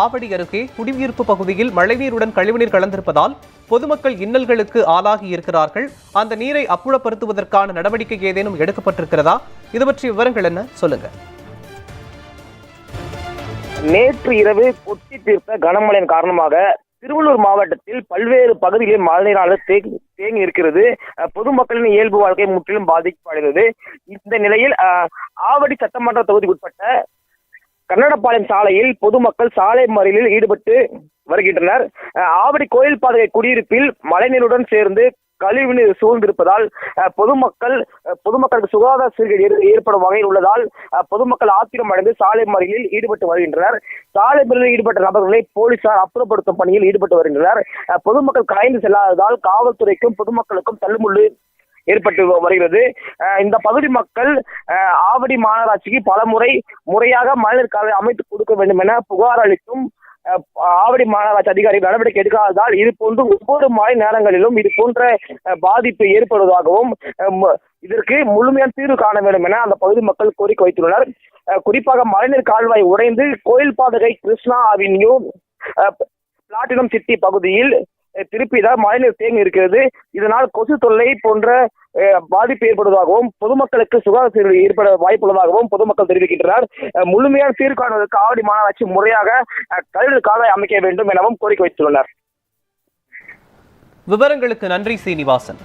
ஆவடி அருகே குடியிருப்பு பகுதியில் மழைநீருடன் கழிவுநீர் கலந்திருப்பதால் பொதுமக்கள் இன்னல்களுக்கு ஆளாகி இருக்கிறார்கள். அந்த நீரை அப்புறப்படுத்துவதற்கான நடவடிக்கை ஏதேனும் எடுக்கப்பட்டிருக்கிறதா? இது பற்றிய விவரங்கள் என்ன? சொல்லுங்க. நேற்று இரவு கொட்டி தீர்த்த கனமழையின் காரணமாக திருவள்ளூர் மாவட்டத்தில் பல்வேறு பகுதிகளில் மழைநீரானது தேங்கி தேங்கி இருக்கிறது. அஹ் பொதுமக்களின் இயல்பு வாழ்க்கை முற்றிலும் பாதிக்கப்படுகிறது இந்த நிலையில் ஆவடி சட்டமன்ற தொகுதிக்குட்பட்ட கன்னடப்பாளையம் சாலையில் பொதுமக்கள் சாலை மறியலில் ஈடுபட்டு வருகின்றனர். ஆவடி கோயில் பாதை குடியிருப்பில் மழைநீருடன் சேர்ந்து கழிவுநீர் சூழ்ந்திருப்பதால் பொதுமக்கள் பொதுமக்களுக்கு சுகாதார சீர்கேடு ஏற்படும் வகையில் உள்ளதால் பொதுமக்கள் ஆத்திரம் அடைந்து சாலை மறியலில் ஈடுபட்டு வருகின்றனர். சாலை மறியலில் ஈடுபட்ட நபர்களை போலீசார் அப்புறப்படுத்தும் பணியில் ஈடுபட்டு வருகின்றனர். பொதுமக்கள் கலைந்து செல்லாததால் காவல்துறைக்கும் பொதுமக்களுக்கும் தள்ளுமுள்ளு ஏற்பட்டு வருகிறது. இந்த பகுதி மக்கள் ஆவடி மாநகராட்சிக்கு பல முறை முறையாக மழைநீர் காலை அமைத்து கொடுக்க வேண்டும் என புகார் அளித்தும் ஆவடி மாநகராட்சி அதிகாரிகள் நடவடிக்கை எடுக்காததால் இது போன்று ஒவ்வொரு மழை நேரங்களிலும் இது போன்ற பாதிப்பு ஏற்படுவதாகவும் இதற்கு முழுமையான தீர்வு காண வேண்டும் என அந்த பகுதி மக்கள் கோரிக்கை வைத்துள்ளனர். குறிப்பாக மழைநீர் கால்வாய் உடைந்து கோயில் பாதகை கிருஷ்ணா அவென்யூ பிளாட்டினம் சிட்டி பகுதியில் திருப்பி தான் மழைநீர் தேங்கி இருக்கிறது. இதனால் கொசு தொல்லை போன்ற பாதிப்பு ஏற்படுவதாகவும் பொதுமக்களுக்கு சுகாதார ஏற்பட வாய்ப்புள்ளதாகவும் பொதுமக்கள் தெரிவிக்கின்றனர். முழுமையான தீர்வு காணுவதற்கு ஆவடி மாநகராட்சி முறையாக கழிவு காலை அமைக்க வேண்டும் எனவும் கோரிக்கை வைத்துள்ளனர். விவரங்களுக்கு நன்றி சீனிவாசன்.